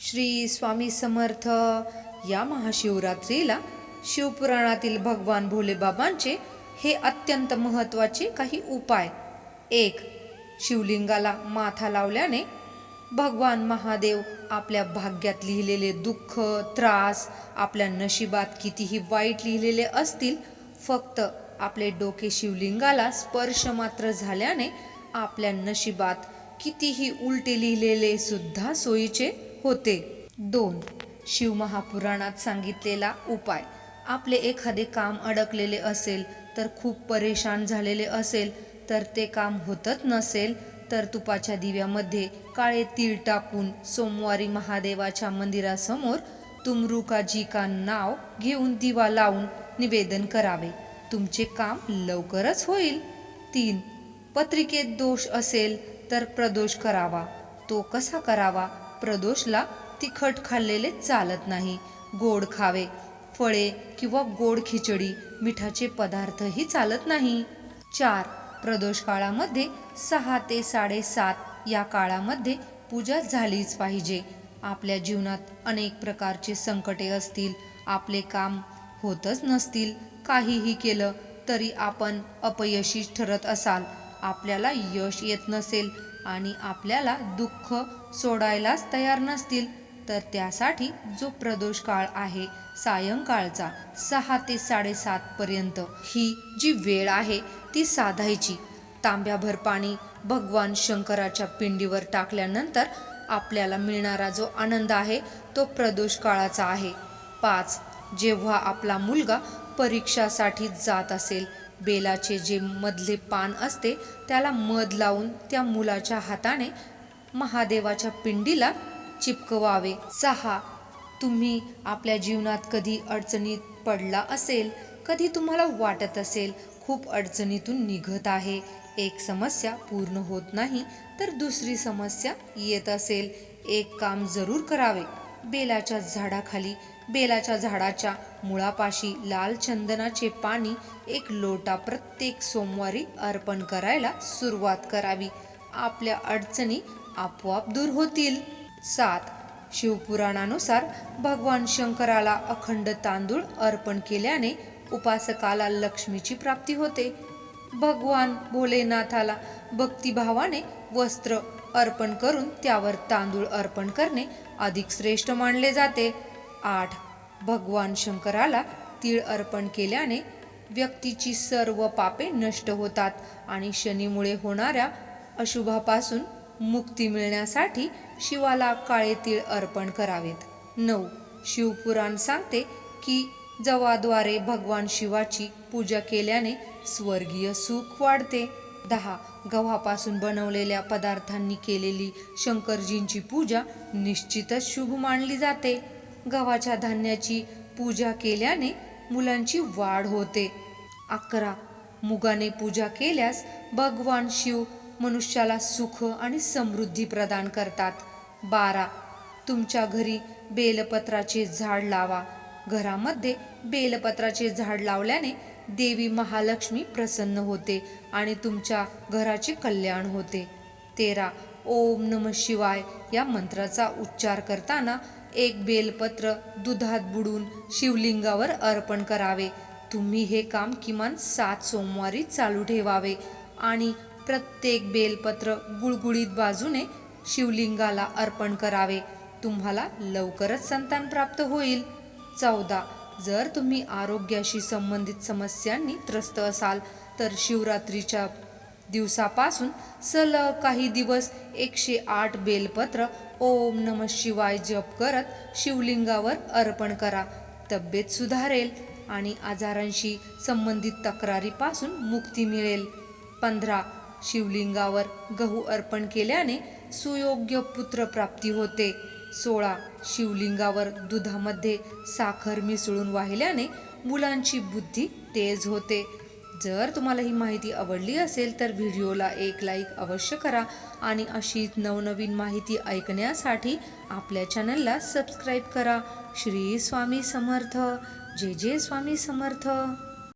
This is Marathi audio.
श्री स्वामी समर्थ या महाशिवरात्रीला शिवपुराणातील भगवान भोलेबाबांचे हे अत्यंत महत्त्वाचे काही उपाय. एक शिवलिंगाला माथा लावल्याने भगवान महादेव आपल्या भाग्यात लिहिलेले दुःख त्रास आपल्या नशिबात कितीही वाईट लिहिलेले असतील फक्त आपले डोके शिवलिंगाला स्पर्श मात्र झाल्याने आपल्या नशिबात कितीही उलटे लिहिलेले सुद्धा सोयीचे होते. दोन शिवमहापुराणात सांगितलेला उपाय. आपले एखादे काम अडकलेले असेल तर खूप परेशान झालेले असेल तर ते काम होतच नसेल तर तुपाच्या दिव्यामध्ये काळे तीळ टाकून सोमवारी महादेवाच्या मंदिरासमोर तुमरुकाजी का नाव घेऊन दिवा लावून निवेदन करावे. तुमचे काम लवकरच होईल. तीन पत्रिकेत दोष असेल तर प्रदोष करावा. तो कसा करावा? प्रदोषला तिखट खाल्लेले चालत नाही. गोड खावे फळे किंवा गोड खिचडी मिठाचे पदार्थही चालत नाही. चार. प्रदोष काळामध्ये सहा ते साडेसात या काळामध्ये पूजा झालीच पाहिजे. आपल्या जीवनात अनेक प्रकारचे संकटे असतील आपले काम होतच नसतील काहीही केलं तरी आपण अपयशी ठरत असाल. आपल्याला यश येत नसेल आणि आपल्याला दुःख सोडायलाच तयार नसतील तर त्यासाठी जो प्रदोष काळ आहे सायंकाळचा सहा ते साडेसात पर्यंत ही जी वेळ आहे ती साधायची. तांब्याभर पाणी भगवान शंकराच्या पिंडीवर टाकल्यानंतर आपल्याला मिळणारा जो आनंद आहे तो प्रदोष काळाचा आहे. पाच जेव्हा आपला मुलगा परीक्षासाठी जात असेल बेलाचे जे मधले पान असते त्याला मध लावून त्या मुलाच्या हाताने महादेवाच्या पिंडीला चिपकवावे. सहा. तुम्ही आपल्या जीवनात कधी अडचणीत पडला असेल कधी तुम्हाला वाटत असेल खूप अडचणीतून निघत आहे एक समस्या पूर्ण होत नाही तर दुसरी समस्या येत असेल. एक काम जरूर करावे. बेलाच्या झाडाखाली बेलाच्या झाडाच्या मुळापाशी लाल चंदनाचे पाणी एक लोटा प्रत्येक सोमवारी अर्पण करायला सुरुवात करावी. आपल्या अडचणी आपोआप दूर होतील. सात शिवपुराणानुसार भगवान शंकराला अखंड तांदूळ अर्पण केल्याने उपासकाला लक्ष्मीची प्राप्ती होते. भगवान भोलेनाथाला भक्तिभावाने वस्त्र अर्पण करून त्यावर तांदूळ अर्पण करणे अधिक श्रेष्ठ मानले जाते. आठ भगवान शंकराला तीळ अर्पण केल्याने व्यक्तीची सर्व पापे नष्ट होतात आणि शनीमुळे होणाऱ्या अशुभापासून मुक्ती मिळण्यासाठी शिवाला काळे तीळ अर्पण करावेत. नऊ. शिवपुराण सांगते की जवाद्वारे भगवान शिवाची पूजा केल्याने स्वर्गीय सुख वाढते. दहा. गव्हापासून बनवलेल्या पदार्थांनी केलेली शंकरजींची पूजा निश्चितच शुभ मानली जाते. गव्हाच्या धान्याची पूजा केल्याने मुलांची वाढ होते. अकरा. मुगाने पूजा केल्यास भगवान शिव मनुष्याला सुख आणि समृद्धी प्रदान करतात. बारा. तुमच्या घरी बेलपत्राचे झाड लावा. घरामध्ये बेलपत्राचे झाड लावल्याने देवी महालक्ष्मी प्रसन्न होते आणि तुमच्या घराचे कल्याण होते. तेरा. ओम नम शिवाय या मंत्राचा उच्चार करताना एक बेलपत्र दुधात बुडून शिवलिंगावर अर्पण करावे. तुम्ही हे काम किमान सात सोमवारी चालू ठेवावे आणि प्रत्येक बेलपत्र गुळगुळीत बाजूने शिवलिंगाला अर्पण करावे. तुम्हाला लवकरच संतान प्राप्त होईल. चौदा. जर तुम्ही आरोग्याशी संबंधित समस्यांनी त्रस्त असाल तर शिवरात्रीच्या दिवसापासून सलग काही दिवस एकशे आठ बेलपत्र ओम नम शिवाय जप करत शिवलिंगावर अर्पण करा. तब्येत सुधारेल आणि आजारांशी संबंधित तक्रारीपासून मुक्ती मिळेल. पंधरा. शिवलिंगावर गहू अर्पण केल्याने सुयोग्य पुत्रप्राप्ती होते. सोळा. शिवलिंगावर दुधामध्ये साखर मिसळून वाहिल्याने मुलांची बुद्धी तेज होते. जर तुम्हाला ही माहिती आवडली असेल तर व्हिडिओला एक लाईक अवश्य करा आणि अशीच नवनवीन माहिती ऐकण्यासाठी आपल्या चॅनलला सबस्क्राईब करा. श्री स्वामी समर्थ. जे जे स्वामी समर्थ.